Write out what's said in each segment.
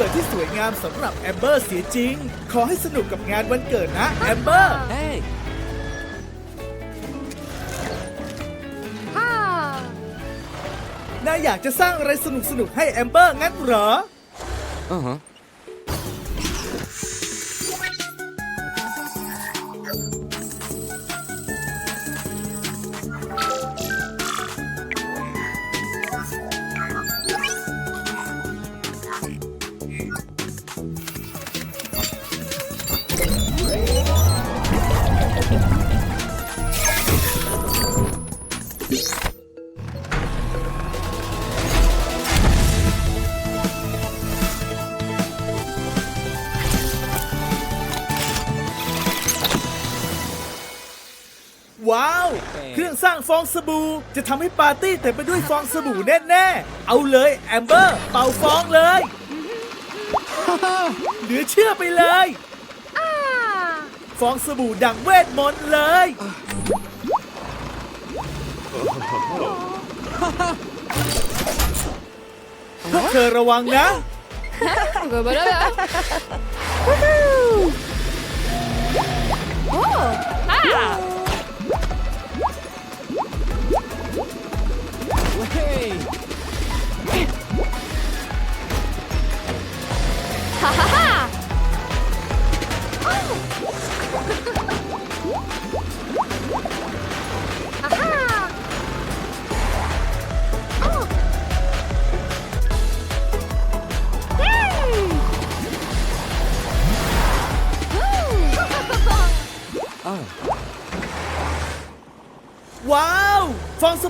เกิดที่สวยงามสำหรับแอมเบอร์เสียจริง ขอให้สนุกกับงานวันเกิดนะแอมเบอร์ Hey! ฮ่านายอยากจะสร้างอะไรสนุกสนุกๆให้แอมเบอร์งั้นเหรอ Uh huh. ว้าว เครื่องสร้างฟองสบู่จะทำให้ปาร์ตี้เต็มไปด้วยฟองสบู่แน่ๆ เอาเลยแอมเบอร์ เป่าฟองเลย เหลือเชื่อไปเลยอ่าฟองสบู่ดังเวทมนต์เลย พวกเธอระวังนะเกิดมาแล้วเหรอวู้ฮู้โอ้ฮ่า Hey! ฮ่า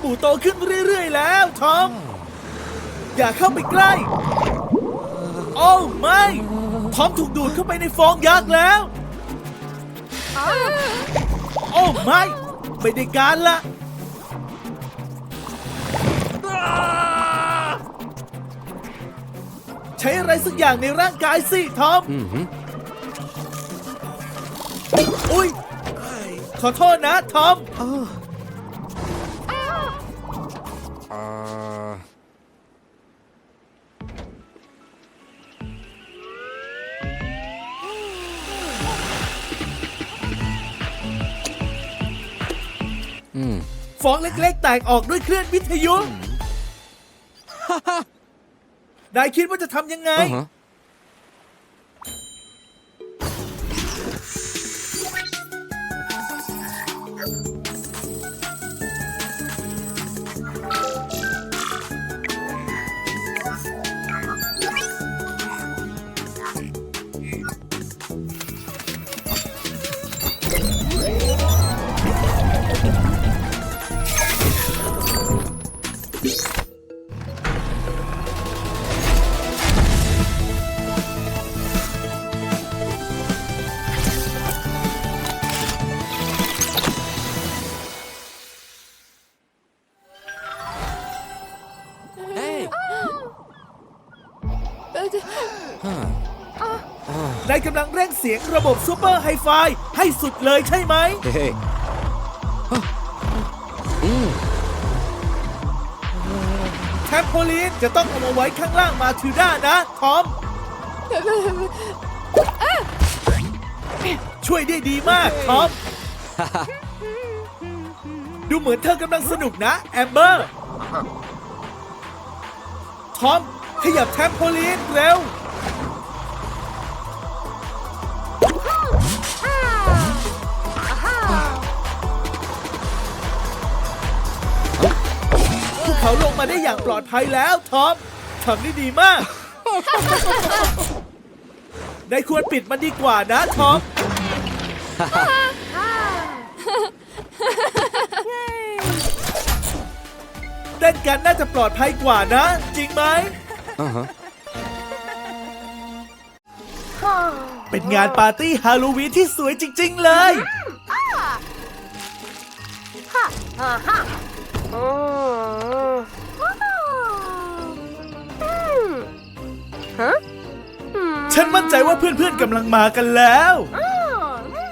ฟองสบู่โตขึ้นเรื่อยๆแล้วทอม อย่าเข้าไปใกล้ โอ้ไม่ทอมถูกดูดเข้าไปในฟองยักษ์แล้วอ้าวโอ้ไม่ไม่ได้การละใช้อะไรสักอย่างในร่างกายสิทอม Mm-hmm. อุ้ยขอโทษนะทอม องเล็กๆ แตกออกด้วยเครื่องวิทยุนายคิดว่าจะทำยังไง Uh huh. Hey! นายกำลังเร่งเสียงระบบซูเปอร์ไฮไฟให้สุดเลยใช่ไหม Hey! Huh. Mm. แทมโพลีนจะต้องเอามาไว้ข้างล่างมาทิวด้านะ ทอม ช่วยได้ดีมาก ทอม ดูเหมือนเธอกำลังสนุกนะ แอมเบอร์ ทอม ขยับแทมโพลีนเร็วอ่าอ่าฮ่าพวกเขาลงมาได้อย่างปลอดภัยแล้วทอมทำได้ดีมาก นายควรปิดมันดีกว่านะทอมเต้นกันน่าจะปลอดภัยกว่านะ จริงไหม Uh huh. ฮ่า เป็นงานปาร์ตี้ฮาโลวีนที่สวยจริง ๆ เลยฮ่าฮ่าฮ่าอืมอืมฮะอืมฉันมั่นใจว่าเพื่อนๆกำลังมากันแล้วอืมอื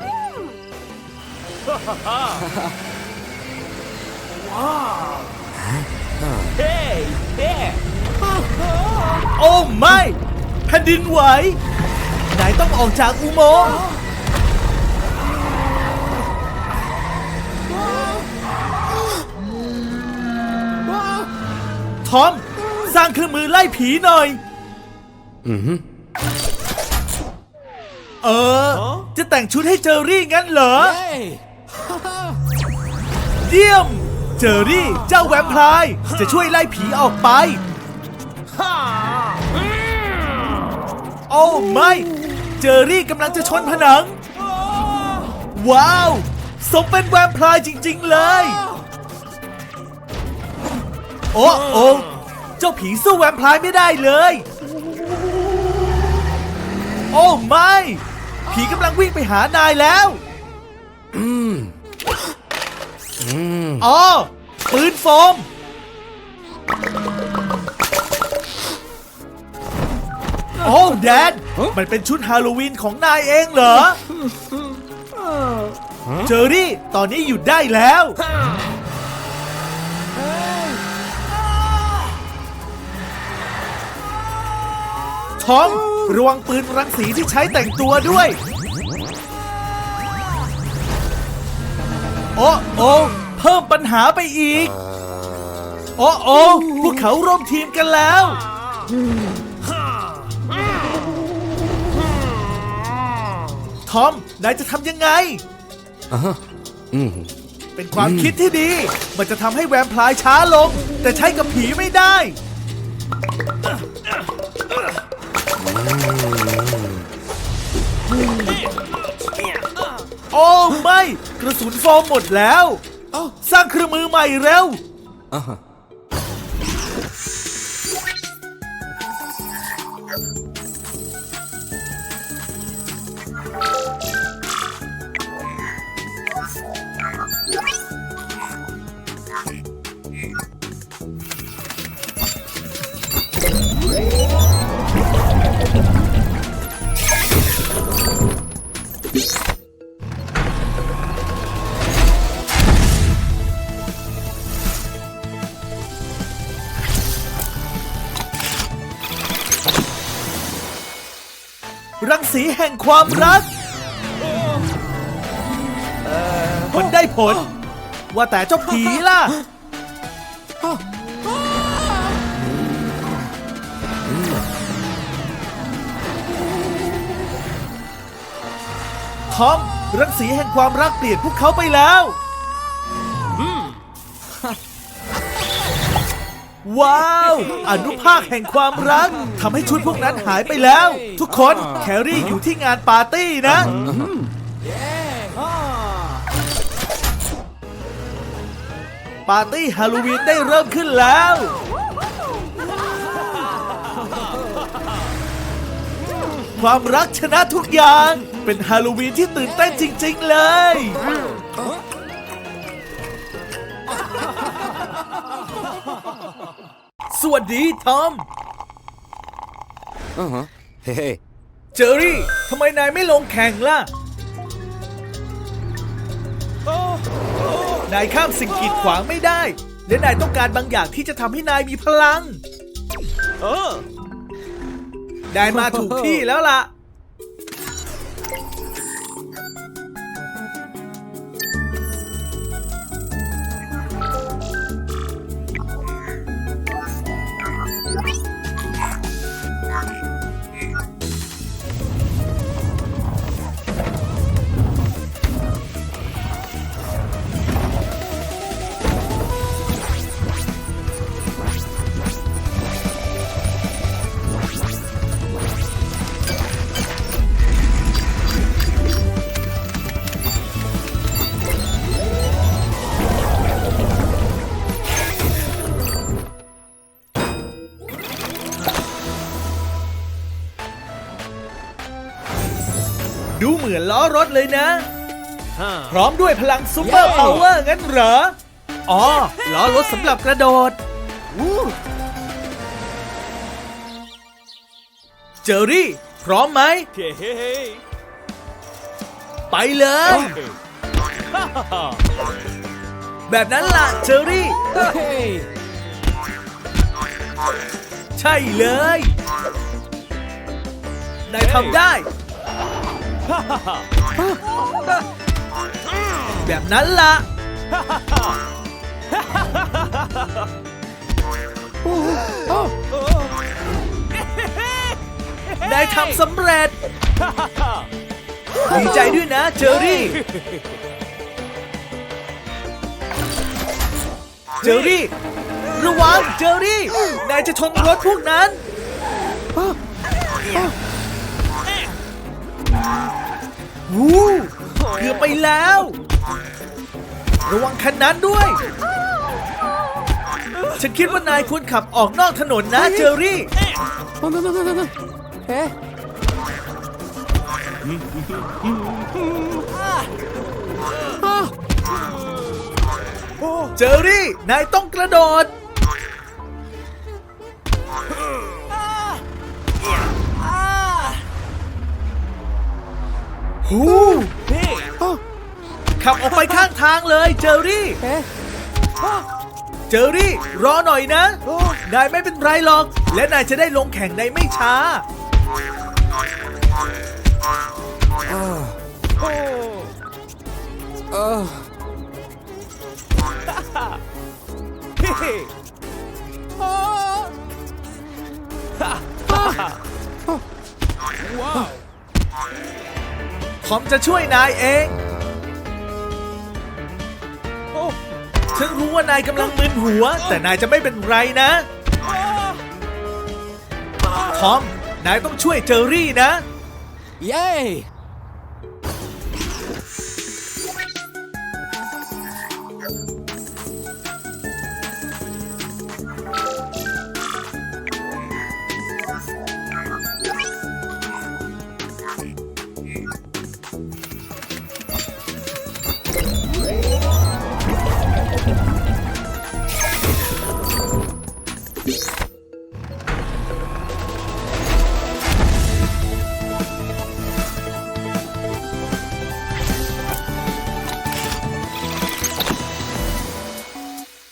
มเฮ้เฮ้ โอ้ไม่แผ่นดินไหว นายต้องออกจากอุโมงค์ทอม สร้างเครื่องมือไล่ผีหน่อยอือฮึเออ จะแต่งชุดให้เจอรี่งั้นเหรอเฮ้ยเยี่ยม เจอรี่เจ้าแวมไพร์จะช่วยไล่ผีออกไป อ้ไม่ เจอรี่กำลังจะชนผนัง ว้าว สมเป็นแวมไพร์จริง ๆ เลย โอ้โอ้เจ้าผีสู้แวมไพร์ไม่ได้เลย โอ้ไม่ ผีกำลังวิ่งไปหานายแล้วอืมอืมอ๋อปืนโฟม โอ้แดน มันเป็นชุดฮาโลวีนของนายเองเหรอ เจอรี่ ตอนนี้หยุดได้แล้ว ทอม ระวังปืนรังสีที่ใช้แต่งตัวด้วย โอ้โอ้เพิ่มปัญหาไปอีก โอ้โอ้พวกเขาร่วมทีมกันแล้ว อม นายจะทำยังไง อ่าฮะอืม เป็นความคิดที่ดี มันจะทำให้แวมไพร์ช้าลง แต่ใช้กับผีไม่ได้ โอ้ไม่ กระสุนโฟมหมดแล้วสร้างเครื่องมือใหม่เร็ว อ่าฮะ ห่งความรัก มันได้ผล ว่าแต่เจ้าผีล่ะ ทอมรังสีแห่งความรักเปลี่ยนพวกเขาไปแล้ว ว้าว อนุภาคแห่งความรักทำให้ชุดพวกนั้นหายไปแล้ว ทุกคนแครี่อยู่ที่งานปาร์ตี้นะ ปาร์ตี้ฮาโลวีนได้เริ่มขึ้นแล้ว ความรักชนะทุกอย่าง เป็นฮาโลวีนที่ตื่นเต้นจริง ๆ เลย สวัสดีทอมอ่าฮะเฮ้เจอรี่ทำไมนายไม่ลงแข่งล่ะ นายข้ามสิ่งกีดขวางไม่ได้ และนายต้องการบางอย่างที่จะทำให้นายมีพลัง เออนายมาถูกที่แล้วล่ะ มือนล้อรถเลยนะ พร้อมด้วยพลังซูเปอร์พาวเวอร์งั้นเหรอ อ๋อ ล้อรถสำหรับกระโดดอู้เจอรี่ พร้อมไหม ไปเลย แบบนั้นล่ะเจอรี่เฮ้ยใช่เลย นายทำได้ แบบนั้นล่ะนายทำสำเร็จ ดีใจด้วยนะเจอรี่ เจอรี่ ระวังเจอรี่ นายจะชนรถพวกนั้น วู้เกือบไปแล้ว ระวังคันนั้นด้วย ฉันคิดว่านายควรขับออกนอกถนนนะเจอรี่ Oh, no, no, no, no, no. Eh? เจอรี่ นายต้องกระโดด หู Oh, ขับออกไปข้างทางเลยเจอรี่ เจอรี่ รอหน่อยนะ นายไม่เป็นไรหรอก และนายจะได้ลงแข่งในไม่ช้า Oh. Wow ผมจะช่วยนายเองฉันรู้ว่านายกำลังมึนหัว แต่นายจะไม่เป็นไรนะ ทอม นายต้องช่วยเจอรี่นะ Yay!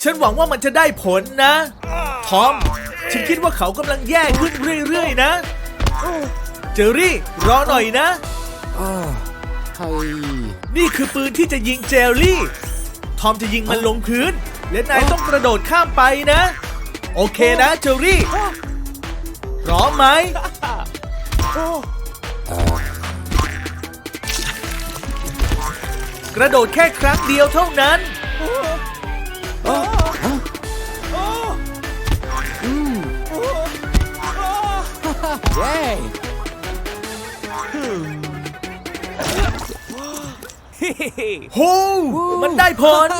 ฉันหวังว่ามันจะได้ผลนะ ทอม ฉันคิดว่าเขากำลังแย่ขึ้นเรื่อยๆนะ เจอรี่ รอหน่อยนะ นี่คือปืนที่จะยิงเจลลี่ ทอมจะยิงมันลงพื้น และนายต้องกระโดดข้ามไปนะ โอเคนะเจลลี่ พร้อมไหม กระโดดแค่ครั้งเดียวเท่านั้น Yay! โหมันได้ผล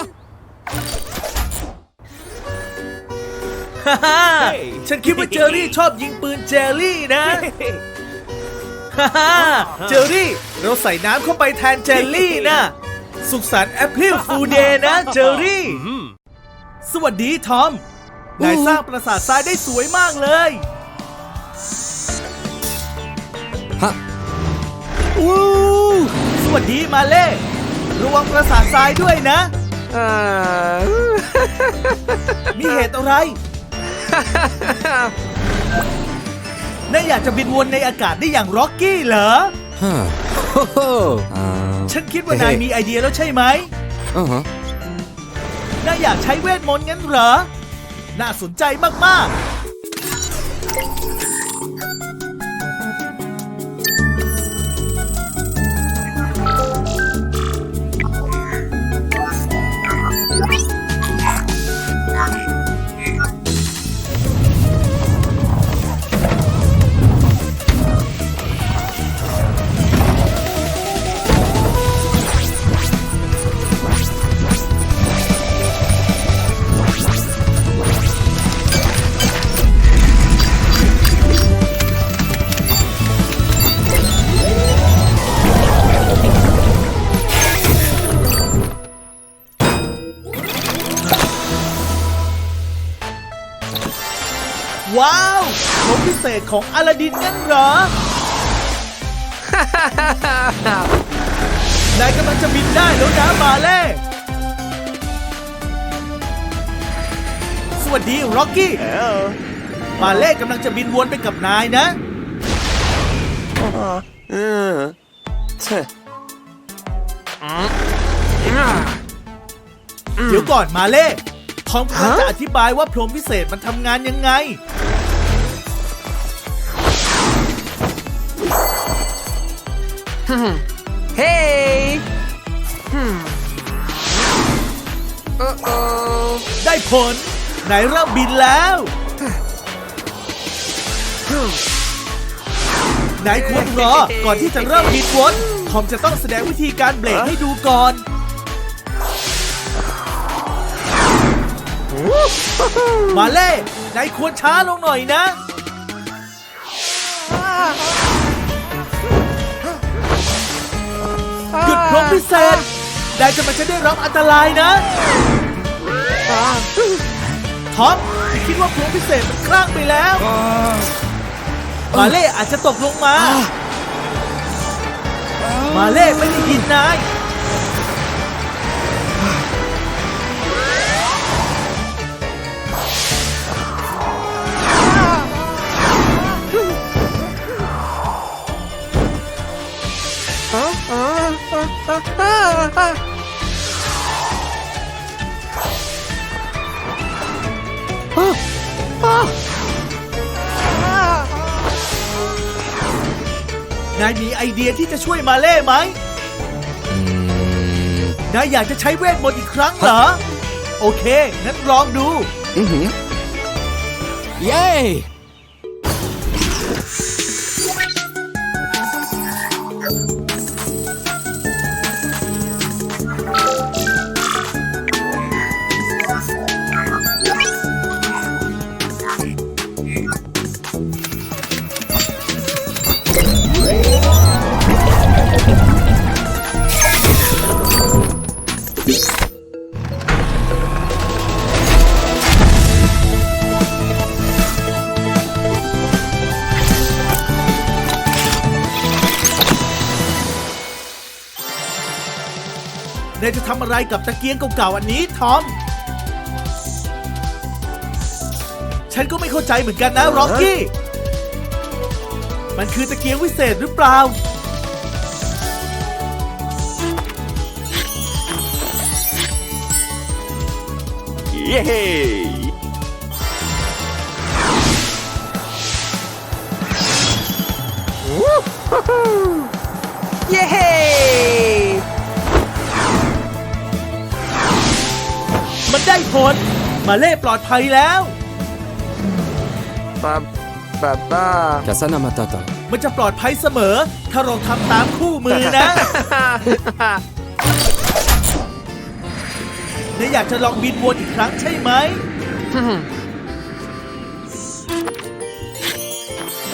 ฮ่าฮ่าฉันคิดว่าเจอรี่ชอบยิงปืนเจลลี่นะฮ่าฮ่าเจอรี่ เราใส่น้ำเข้าไปแทนเจลลี่นะ สุขสันต์แอปเปิลฟูเดย์นะเจอรี่ สวัสดีทอม นายสร้างปราสาททรายได้สวยมากเลย อู้สวัสดีมาเล่ระวังปราสาททรายด้วยนะ Ah. มีเหตุอะไรนายอยากจะบินวนในอากาศได้อย่างร็อกกี้เหรอ Huh. Ho ho. Um. ฉันคิดว่านายมีไอเดียแล้วใช่ไหม Uh huh. นายอยากใช้เวทมนต์งั้นเหรอ น่าสนใจมาก ของอลาดินงั้นเหรอ นายกำลังจะบินได้แล้วนะมาเล่ สวัสดีร็อกกี้มาเล่กำลังจะบินวนไปกับนายนะเออเช่เดี๋ยวก่อนมาเล่ทอมกำลังจะอธิบายว่าพรหมพิเศษมันทำงานยังไง เฮ้โอ้โอ้ได้ผล ไหนเริ่มบินแล้ว ไหนควรรอ ก่อนที่จะเริ่มบินวนทอมจะต้องแสดงวิธีการเบรกให้ดูก่อนมาเล่ไหนควรช้าลงหน่อยนะ หยุดพรบพิเศษได้จะมันจะได้รับอันตรายนะท็อปคิดว่าพรหมพิเศษมันคลั่งไปแล้วมาเล่อาจจะตกลงมา มาเล่ไม่ได้ยินนาย นายมีไอเดียที่จะช่วยมาเล่ไหมอืมนายอยากจะใช้เวทมนต์อีกครั้งเหรอ โอเค งั้นลองดูอือหือเย้ อะไรกับตะเกียงเก่าๆอันนี้ทอม ฉันก็ไม่เข้าใจเหมือนกันนะร็อกกี้ มันคือตะเกียงวิเศษหรือเปล่า เย้เย้ มันได้ผล มาเล่ปลอดภัยแล้วปาปาป้ากาซานามาตาตามันจะปลอดภัยเสมอ ถ้าเราทำตามคู่มือนะนายอยากจะลองบินวนอีกครั้งใช่ไหม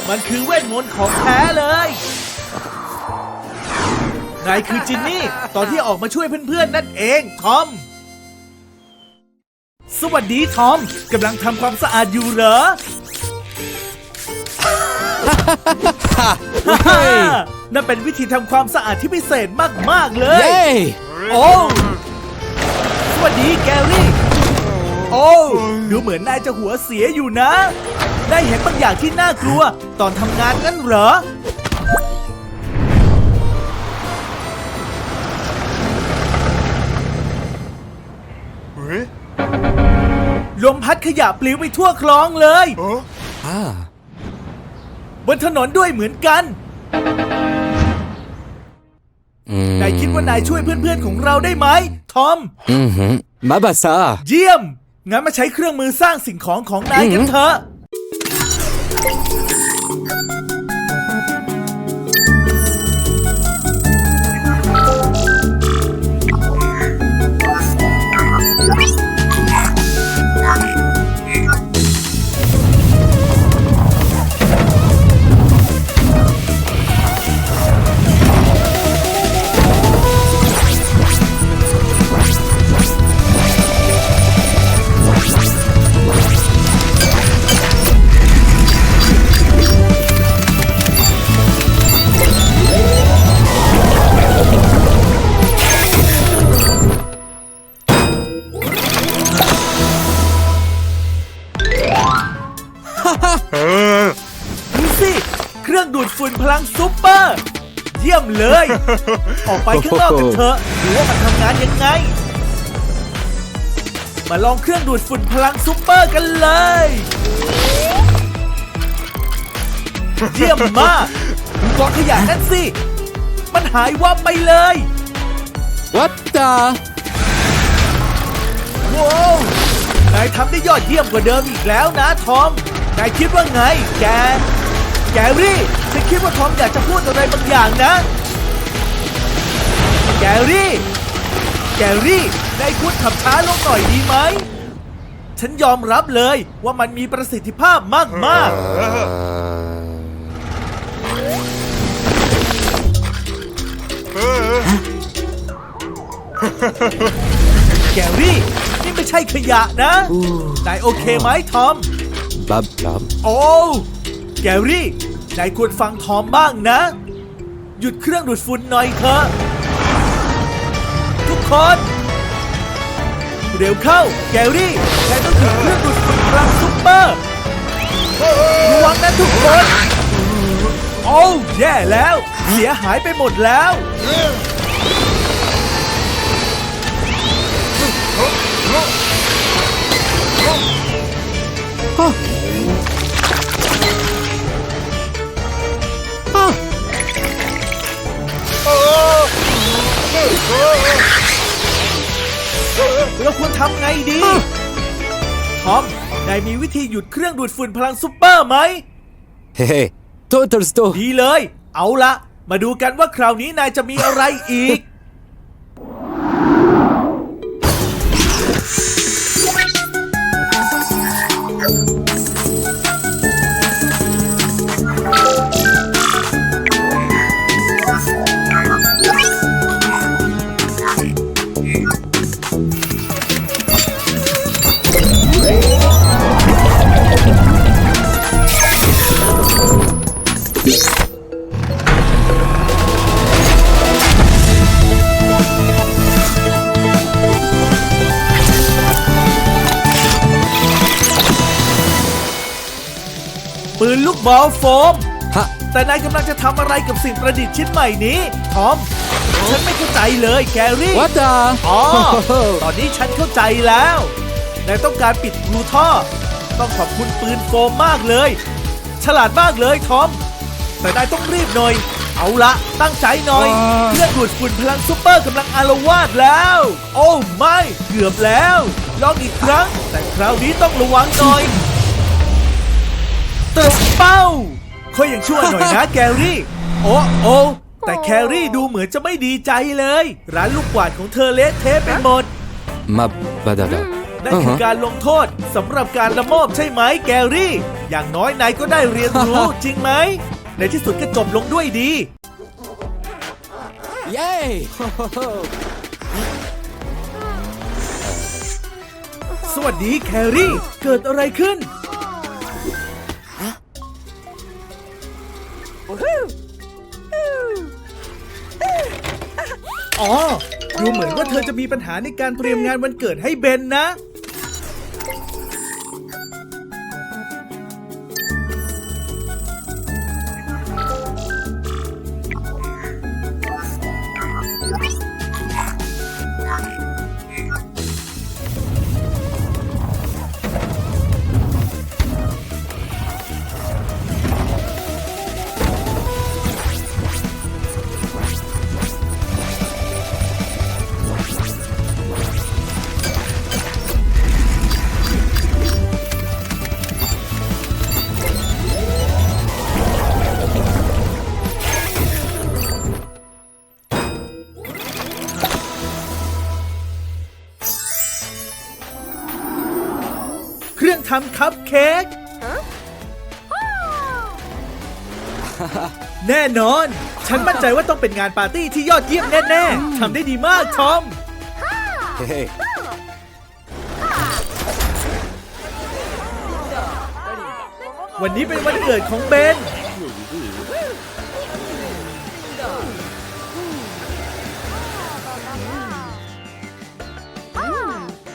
มันคือเวทมนต์ของแท้เลย นายคือจินนี่ ตอนที่ออกมาช่วยเพื่อนๆ นั่นเอง ทอม สวัสดีทอมกำลังทำความสะอาดอยู่เหรอ นั่นเป็นวิธีทำความสะอาดที่พิเศษมาก ๆ เลย เย้โอ้สวัสดีแกรี่ โอ้ดูเหมือนนายจะหัวเสียอยู่นะ ได้เห็นบางอย่างที่น่ากลัว ตอนทำงานงั้นเหรอ ลมพัดขยะปลิวไปทั่วคลองเลยอ่า บนถนนด้วยเหมือนกัน อืมนายคิดว่านายช่วยเพื่อนๆของเราได้ไหม ทอม อือหือมาบาซา เยี่ยม งั้นมาใช้เครื่องมือสร้างสิ่งของของนายกันเถอะ ออกไปข้างนอกกันเถอะดูว่ามันทำงานยังไง มาลองเครื่องดูดฝุ่นพลังซุปเปอร์กันเลย เยี่ยมมากดูกองขยะนั่นสิ มันหายวับไปเลย What the ว้าวนายทำได้ยอดเยี่ยมกว่าเดิมอีกแล้วนะทอม นายคิดว่าไง แก แกรี่ ฉันคิดว่าทอมอยากจะพูดอะไรบางอย่างนะ แกรี่ แกรี่นายควรขับช้าลงหน่อยดีไหม ฉันยอมรับเลยว่ามันมีประสิทธิภาพมากๆแกรี่ นี่ไม่ใช่ขยะนะนายโอเคไหมทอม Bub bub โอ้แกรี่นายควรฟังทอมบ้างนะ หยุดเครื่องดูดฝุ่นหน่อยเถอะ ทุกคน เร็วเข้า แกรี่นายต้องหยุดเครื่องดูดฝุ่นพลังซุปเปอร์ระวังนะทุกคน โอ้แย่แล้ว เสียหายไปหมดแล้วโอ้ เราควรทำไงดี ทอม นายมีวิธีหยุดเครื่องดูดฝุ่นพลังซุปเปอร์ไหม Hey hey Total store ดีเลย เอาละ มาดูกันว่าคราวนี้นายจะมีอะไรอีก อลโฟม Ha แต่นายกำลังจะทำอะไรกับสิ่งประดิษฐ์ชิ้นใหม่นี้ ทอม ฉันไม่เข้าใจเลยแกรี่ What the อ๋อ ตอนนี้ฉันเข้าใจแล้ว นายต้องการปิดรูท่อ ต้องขอบคุณปืนโฟมมากเลย ฉลาดมากเลยทอม แต่นายต้องรีบหน่อย เอาละตั้งใจหน่อย ว้าเครื่องดูดฝุ่นพลังซูเปอร์กำลังอารวาสแล้ว โอ้ไม่ เกือบแล้ว ลองอีกครั้ง แต่คราวนี้ต้องระวังหน่อย ตึกเป้าค่อยยังชั่วหน่อยนะแกรี่ โอ้โอ้แต่แครี่ดูเหมือนจะไม่ดีใจเลย ร้านลูกกวาดของเธอเละเทะไปหมด Ma badada นั่นคือการลงโทษสำหรับการละโมบใช่ไหมแกรี่ อย่างน้อยนายก็ได้เรียนรู้ จริงไหม ในที่สุดก็จบลงด้วยดี Yay สวัสดีแครี่ เกิดอะไรขึ้น อ๋อ ดูเหมือนว่าเธอจะมีปัญหาในการเตรียมงานวันเกิดให้เบนนะำคัพเค้กแน่นอน ฉันมั่นใจว่าต้องเป็นงานปาร์ตี้ที่ยอดเยี่ยมแน่ๆทำได้ดีมากทอม Hey hey วันนี้เป็นวันเกิดของเบน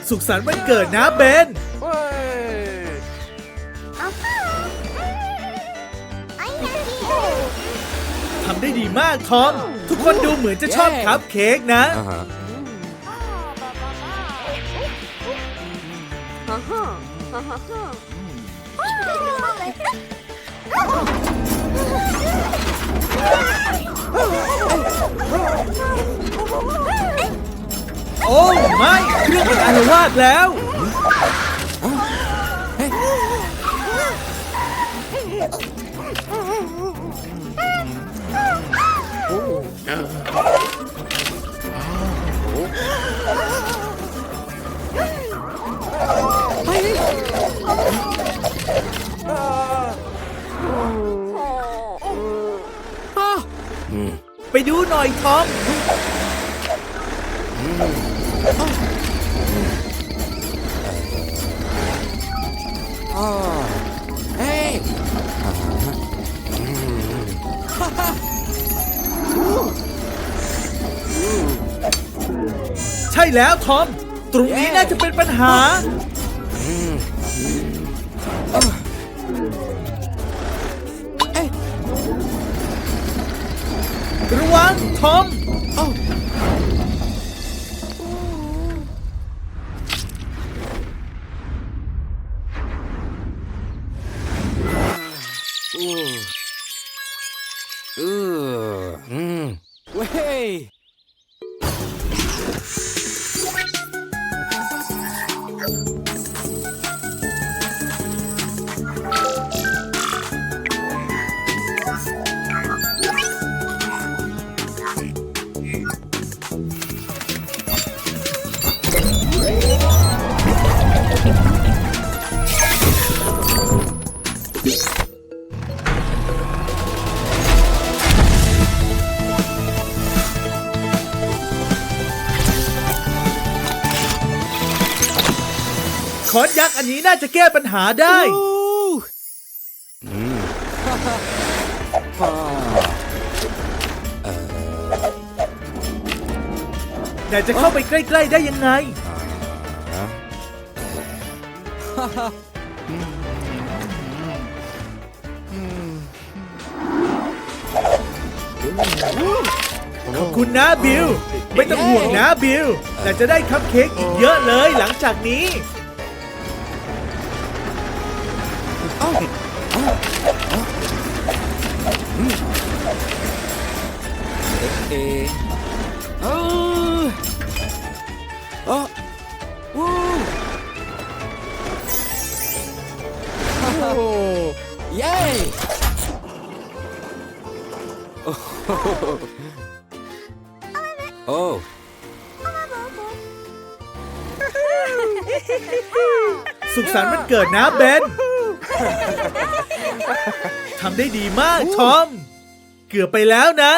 สุขสันต์วันเกิดนะเบนำได้ดีมากทอม ทุกคนดูเหมือนจะชอบคัพเค้กนะ Uh huh. Uh-huh. Uh-huh. โอ้ ไม่ เครื่องมันอารวาสแล้ว ไปดูหน่อยทอม Hey! ช่แล้วทอม ตรงนี้น่าจะเป็นปัญหา ระวังทอม Ugh. Mm. Way! คอนยักษ์อันนี้น่าจะแก้ปัญหาได้ Ooh. Mm. Ah. แต่จะเข้าไปใกล้ ๆ ได้ยังไง ขอบคุณนะบิล ไม่ต้องห่วงนะบิล แต่จะได้คัพเค้กอีกเยอะเลยหลังจากนี้ Eh. Oh. Oh. Woo. Oh. Yay. Oh. สุขสันต์วั ทำได้ดีมากทอม เกือบไปแล้วนะ